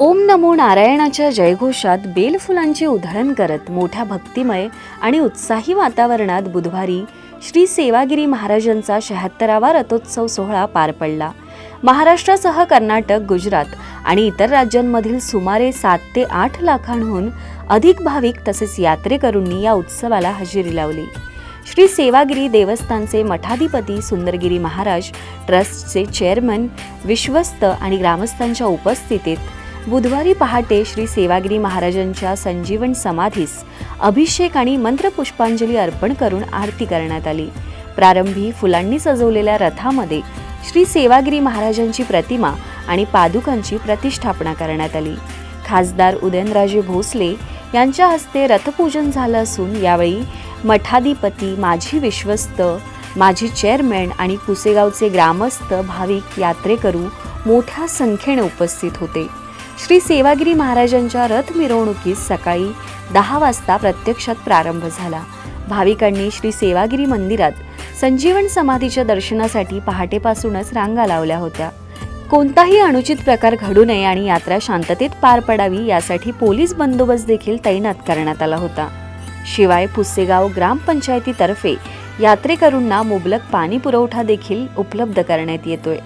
ओम नमो नारायणाच्या जयघोषात बेलफुलांचे उधळण करत मोठ्या भक्तिमय आणि उत्साही वातावरणात बुधवारी श्री सेवागिरी महाराजांचा शहात्तरावा रथोत्सव सोहळा पार पडला. महाराष्ट्रासह कर्नाटक गुजरात आणि इतर राज्यांमधील सुमारे सात ते आठ लाखांहून अधिक भाविक तसेच यात्रेकरूंनी या उत्सवाला हजेरी लावली. श्री सेवागिरी देवस्थानचे मठाधिपती सुंदरगिरी महाराज ट्रस्टचे चेअरमन विश्वस्त आणि ग्रामस्थांच्या उपस्थितीत बुधवारी पहाटे श्री सेवागिरी महाराजांच्या संजीवन समाधीस अभिषेक आणि मंत्रपुष्पांजली अर्पण करून आरती करण्यात आली. प्रारंभी फुलांनी सजवलेल्या रथामध्ये श्री सेवागिरी महाराजांची प्रतिमा आणि पादुकांची प्रतिष्ठापना करण्यात आली. खासदार उदयनराजे भोसले यांच्या हस्ते रथपूजन झालं असून यावेळी मठाधिपती माझी विश्वस्त माझी चेअरमॅन आणि पुसेगावचे ग्रामस्थ भाविक यात्रेकरू मोठ्या संख्येने उपस्थित होते. श्री सेवागिरी महाराजांच्या रथ मिरवणुकीस सकाळी दहा वाजता प्रत्यक्षात प्रारंभ झाला. भाविकांनी श्री सेवागिरी मंदिरात संजीवन समाधीच्या दर्शनासाठी पहाटेपासूनच रांगा लावल्या होत्या. कोणताही अनुचित प्रकार घडू नये आणि यात्रा शांततेत पार पडावी यासाठी पोलीस बंदोबस्त देखील तैनात करण्यात आला होता. शिवाय पुसेगाव ग्रामपंचायतीतर्फे यात्रेकरूंना मुबलक पाणी पुरवठा देखील उपलब्ध करण्यात येतोय.